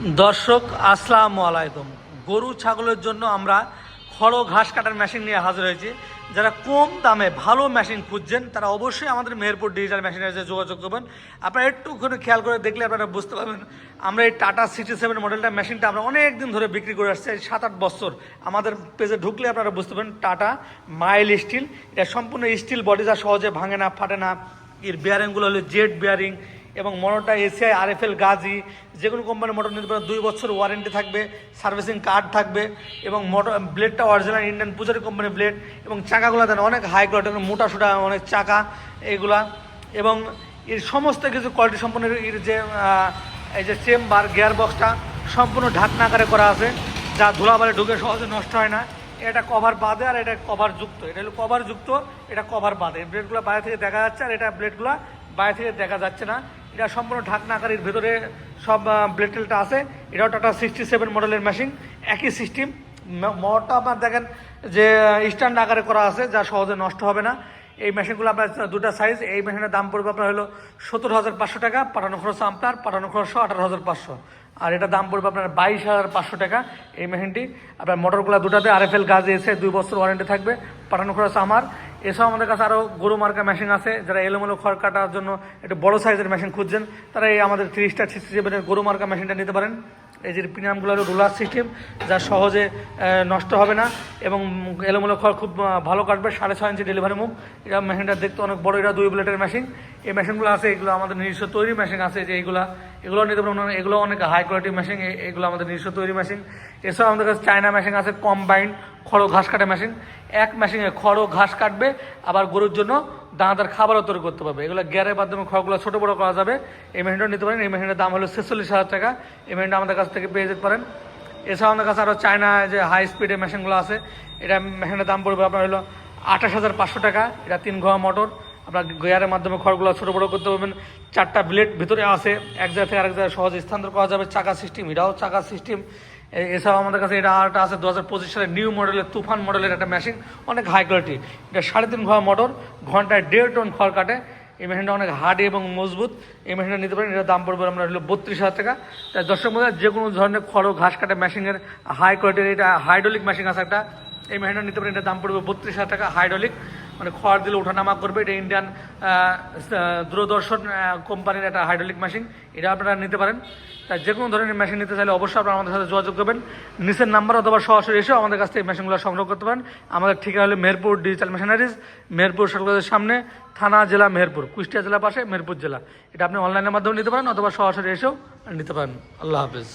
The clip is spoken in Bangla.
দর্শক, আসসালামু আলাইকুম। গরু, ছাগলের জন্য আমরা খড়, ঘাস কাটার মেশিন নিয়ে হাজির হয়েছি। যারা কম দামে ভালো মেশিন খুঁজছেন, তারা অবশ্যই আমাদের মেহেরপুর ডিজিটাল মেশিনের সাথে যোগাযোগ করবেন। আপনারা একটু করে খেয়াল করে দেখলে আপনারা বুঝতে পারবেন, আমরা এই টাটা সিক্সটি সেভেন মডেলটা মেশিনটা আমরা অনেক দিন ধরে বিক্রি করে আসছি সাত আট বছর। আমাদের পেজে ঢুকলে আপনারা বুঝতে পারবেন টাটা মাইল স্টিল এটা সম্পূর্ণ স্টিল বডি যা সহজে ভাঙে না, ফাটে না। এর বিয়ারিংগুলো হলো জেড বিয়ারিং এবং মোটরটা এসিআই, আরএফএল, গাজি, যে কোনো কোম্পানির মোটর নিতে পারেন দুই বছর ওয়ারেন্টি থাকবে সার্ভিসিং কার্ড থাকবে এবং মোটর ব্লেডটা অরিজিনাল ইন্ডিয়ান পূজারি কোম্পানির ব্লেড এবং চাকাগুলো দেন অনেক হাই কোয়ালিটির মোটা সোটা, অনেক চাকা, এগুলা এবং এর সমস্ত কিছু কোয়ালিটি সম্পন্ন এর যে এই যে চেম্বার গিয়ার বক্সটা সম্পূর্ণ ঢাকনা আকারে করা আছে, যা ধুলাবারে ঢুকে সহজে নষ্ট হয় না। এটা কভার বাদে আর এটা কভার যুক্ত। এটা হলো কভার যুক্ত, এটা কভার বাদে। ব্লেডগুলো বাইরে থেকে দেখা যাচ্ছে আর এটা ব্লেডগুলো বাইরে থেকে দেখা যাচ্ছে না। এটা সম্পূর্ণ ঢাকনা আকারের ভেতরে সব ব্লেড টেলটা আছে। এটাও টাটা সিক্সটি সেভেন মডেলের মেশিন একই সিস্টেম মোটরটা আপনার দেখেন যে স্ট্যান্ড আকারে করা আছে, যা সহজে নষ্ট হবে না। এই মেশিনগুলো আপনার দুটা সাইজ এই মেশিনের দাম পড়বে আপনার হলো সত্তর হাজার পাঁচশো টাকা, পাঠানো খরচ আপনার, পাঠানো খরচ আঠারো হাজার পাঁচশো। আর এটা দাম পড়বে আপনার বাইশ হাজার পাঁচশো টাকা এই মেশিনটি আপনার মোটরগুলো দুটাতে আর এফ এল গাছ এসে দুই বছর ওয়ারেন্টি থাকবে, পাঠানো খরচ আমার। এছাড়াও আমাদের কাছে আরও গরু মার্কা মেশিন আছে, যারা এলোমেলো খড় কাটার জন্য একটু বড় সাইজের মেশিন খুঁজছেন, তারা এই আমাদের স্টার সিক্সটি সেভেনের গরু মার্কা মেশিনটা নিতে পারেন। এই যে প্রিমিয়ামগুলো হলো রুলার সিস্টেম যা সহজে নষ্ট হবে না, এবং এলোমেলো খড় খুব ভালো কাটবে, সাড়ে ছয় ইঞ্চি ডেলিভারি মুখ। এটা মেশিনটা দেখতে অনেক বড় এটা দুই ব্লেডের মেশিন এই মেশিনগুলো আছে, এগুলো আমাদের নিজস্ব তৈরি মেশিন আছে, যে এইগুলো এগুলো নিতে পারেন, এগুলো অনেক হাই কোয়ালিটির মেশিন এগুলো আমাদের নিজস্ব তৈরি মেশিন এছাড়াও আমাদের কাছে চায়না মেশিন আছে কম্বাইন খড় ঘাস কাটা মেশিন এক মেশিনে খড় ঘাস কাটবে, আবার গরুর জন্য দানাদার খাবারও তৈরি করতে পারবে। এগুলো গ্যারের মাধ্যমে খড়গুলো ছোটো বড়ো করা যাবে। এই মেশিনটা নিতে পারেন। এই মেশিনের দাম হলো ছেচল্লিশ হাজার টাকা। এই মেশিনটা আমাদের কাছ থেকে পেয়ে যেতে পারেন। এছাড়াও আমাদের কাছে আরও চায়না যে হাই স্পিডের মেশিনগুলো আছে, এটা মেশিনের দাম পড়বে আপনার হলো আঠাশ হাজার পাঁচশো টাকা। এটা তিন ঘোয়া মোটর আপনার গিয়ারের মাধ্যমে খড়গুলো ছোটো বড়ো করতে পারবেন। চারটা ব্লেড ভিতরে আছে। এক জায়গা থেকে আরেক জায়গায় সহজে স্থানান্তর করা যাবে। চাকা সিস্টেম এটাও চাকা সিস্টেম এছাড়াও আমাদের কাছে এটা আরেকটা আছে, দু হাজার পঁচিশ সালের নিউ মডেলের তুফান মডেলের একটা মেশিন অনেক হাই কোয়ালিটি এটা সাড়ে তিন ঘোয়া মোটর ঘন্টায় দেড় টন খড় কাটে। এই মেশিনটা অনেক হার্ডি এবং মজবুত। এই মেশিনটা নিতে পারেন, এটার দাম পড়বে আমরা হলো বত্রিশ হাজার টাকা। তাই দর্শক মধ্যে যে কোনো ধরনের খড় ঘাস কাটা মেশিনের হাই কোয়ালিটির এটা হাইড্রোলিক মেশিন আছে একটা। এই মেশিনটা নিতে পারেন, এটার দাম পড়বে বত্রিশ হাজার টাকা হাইড্রোলিক মানে খড় দিলে ওঠানামা করবে, এটা ইন্ডিয়ান দূরদর্শন কোম্পানির একটা হাইড্রোলিক মেশিন এটা আপনারা নিতে পারেন। তাই যে কোনো ধরনের মেশিন নিতে চাইলে অবশ্যই আপনারা আমাদের সাথে যোগাযোগ করবেন। নিচের নাম্বার অথবা সরাসরি এসেও আমাদের কাছ থেকে মেশিনগুলো সংগ্রহ করতে পারেন। আমাদের ঠিকানা হলো মেহেরপুর ডিজিটাল মেশিনারিজ মেহেরপুর সরকারের সামনে, থানা জেলা মেহেরপুর কুষ্টিয়া জেলা পাশে মেহেরপুর জেলা। এটা আপনি অনলাইনের মাধ্যমে নিতে পারেন অথবা সরাসরি এসেও নিতে পারেন। আল্লাহ হাফেজ।